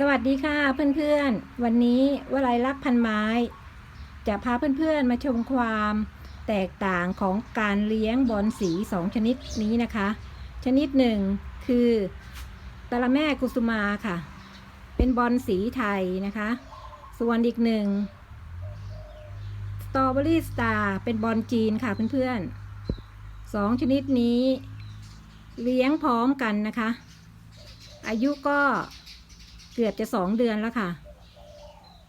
สวัสดีค่ะเพื่อนๆ วันนี้วลัยลักษ์พันไม้ จะพาเพื่อนๆมาชมความแตกต่างของการเลี้ยงบอลสีสองชนิดนี้นะคะ ชนิดหนึ่งคือตะละแม่กุสุมาค่ะ เป็นบอลสีไทยนะคะ ส่วนอีกหนึ่งสตรอเบอรี่สตาร์เป็นบอลจีนค่ะเพื่อนๆสองชนิดนี้ เลี้ยงพร้อมกันนะคะ อายุก็ เกือบจะสองเดือนแล้วค่ะ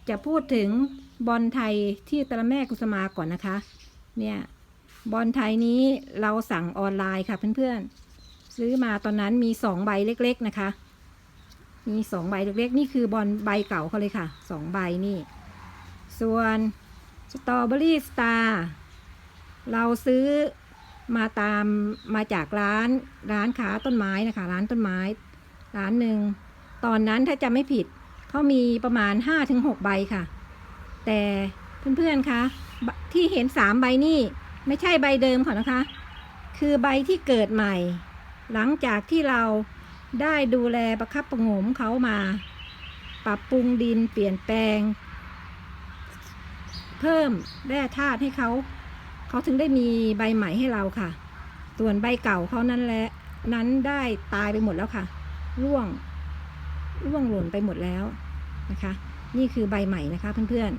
จะพูดถึงบอลไทยที่ตะละแม่กุสมาก่อนนะคะ เนี่ยบอลไทยนี้เราสั่งออนไลน์ค่ะเพื่อนๆ ซื้อมาตอนนั้นมีสองใบเล็กๆนะคะ มีสองใบเล็กๆ นี่คือบอลใบเก่าเขาเลยค่ะสองใบนี่ ส่วนสตรอเบอรี่สตาร์เราซื้อมาตามมาจากร้านร้านค้าต้นไม้นะคะ ร้านต้นไม้ ร้านหนึ่ง ตอนนั้นถ้าจำไม่ผิดเขามีประมาณ 5-6 ใบค่ะ แต่เพื่อนๆคะที่เห็น 3 ใบนี่ไม่ใช่ใบเดิมเขานะคะ คือใบที่เกิดใหม่ หลังจากที่เราได้ดูแลประคับประงมเขามา ปรับปรุงดินเปลี่ยนแปลง เพิ่มแร่ธาตุให้เขา เขาถึงได้มีใบใหม่ให้เราค่ะ ส่วนใบเก่าเขานั้นแหละนั้นได้ตายไปหมดแล้วค่ะ ร่วง ร่วงหล่นไปหมดแล้วนะคะ นี่คือใบใหม่นะคะเพื่อน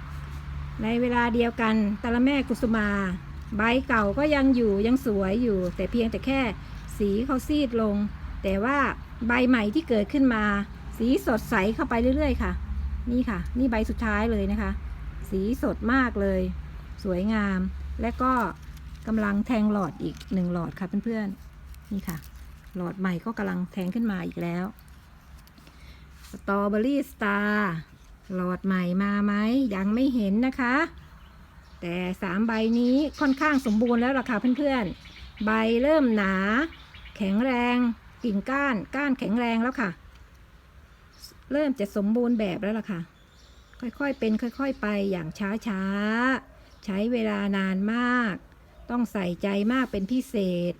ๆ ในเวลาเดียวกันตะละแม่กุสุมา ใบเก่าก็ยังอยู่ยังสวยอยู่ แต่เพียงแต่แค่สีเขาซีดลง แต่ว่าใบใหม่ที่เกิดขึ้นมา สีสดใสเข้าไปเรื่อยๆค่ะ นี่ค่ะ นี่ใบสุดท้ายเลยนะคะ สีสดมากเลย สวยงาม และก็กำลังแทงหลอดอีกหนึ่งหลอดค่ะเพื่อนๆ นี่ค่ะ หลอดใหม่ก็กำลังแทงขึ้นมาอีกแล้ว ตรอเบอรี่สตาร์หลอดใหม่มาไหมยังไม่เห็นนะคะ แต่สามใบนี้ค่อนข้างสมบูรณ์แล้วล่ะค่ะเพื่อนๆ ใบเริ่มหนา แข็งแรง กิ่งก้านก้านแข็งแรงแล้วค่ะ เริ่มจะสมบูรณ์แบบแล้วล่ะค่ะ ค่อยๆเป็นค่อย ๆ ไปอย่างช้าๆ ใช้เวลานานมาก ต้องใส่ใจมากเป็นพิเศษ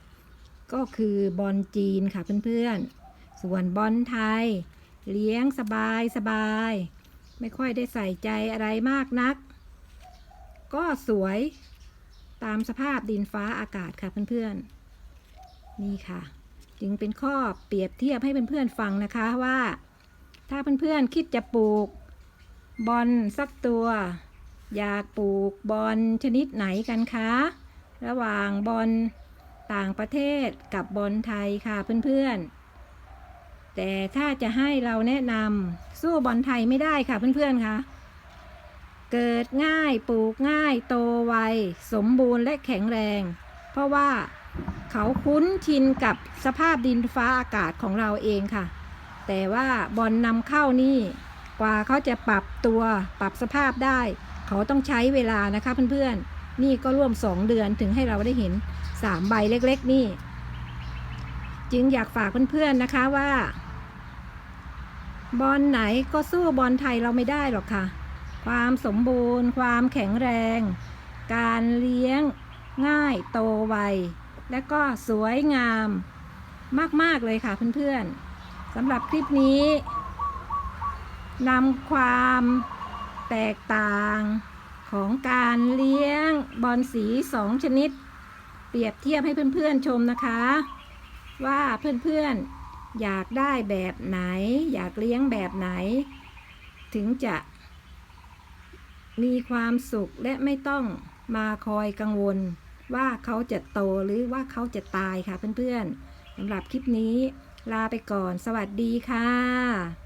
ก็คือบอลจีนค่ะเพื่อนๆ ส่วนบอลไทย เลี้ยงสบายสบาย ไม่ค่อยได้ใส่ใจอะไรมากนัก ก็สวยตามสภาพดินฟ้าอากาศค่ะเพื่อนๆ นี่ค่ะ จึงเป็นข้อเปรียบเทียบให้เพื่อนๆฟังนะคะว่า ถ้าเพื่อนๆคิดจะปลูก บอลสักตัว อยากปลูกบอลชนิดไหนกันคะ ระหว่างบอลต่างประเทศกับบอลไทยค่ะเพื่อนๆ แต่ถ้าจะให้เราแนะนำสู้บอลไทยไม่ได้ค่ะเพื่อนๆคะเกิดง่ายปลูกง่ายโตไว สมบูรณ์และแข็งแรง เพราะว่าเขาคุ้นชินกับสภาพดินฟ้าอากาศของเราเองค่ะ แต่ว่าบอลนำเข้านี่กว่าเขาจะปรับตัวปรับสภาพได้ เขาต้องใช้เวลานะคะเพื่อนๆ นี่ก็ร่วมสองเดือนถึงให้เราได้เห็นสามใบเล็กๆนี่ จึงอยากฝากเพื่อนๆนะคะว่า บอลไหนก็สู้บอลไทยเราไม่ได้หรอกค่ะ ความสมบูรณ์ ความแข็งแรง การเลี้ยงง่ายโตไว และก็สวยงามมาก ๆ เลยค่ะเพื่อนๆสำหรับคลิปนี้นำความแตกต่างของการเลี้ยงบอลสีสองชนิด เปรียบเทียบให้เพื่อนๆชมนะคะ ว่าเพื่อนๆ อยากได้แบบไหน อยากเลี้ยงแบบไหน ถึงจะ มีความสุขและไม่ต้องมาคอยกังวล ว่าเขาจะโตหรือว่าเขาจะตายค่ะเพื่อนๆสำหรับคลิปนี้ ลาไปก่อน สวัสดีค่ะ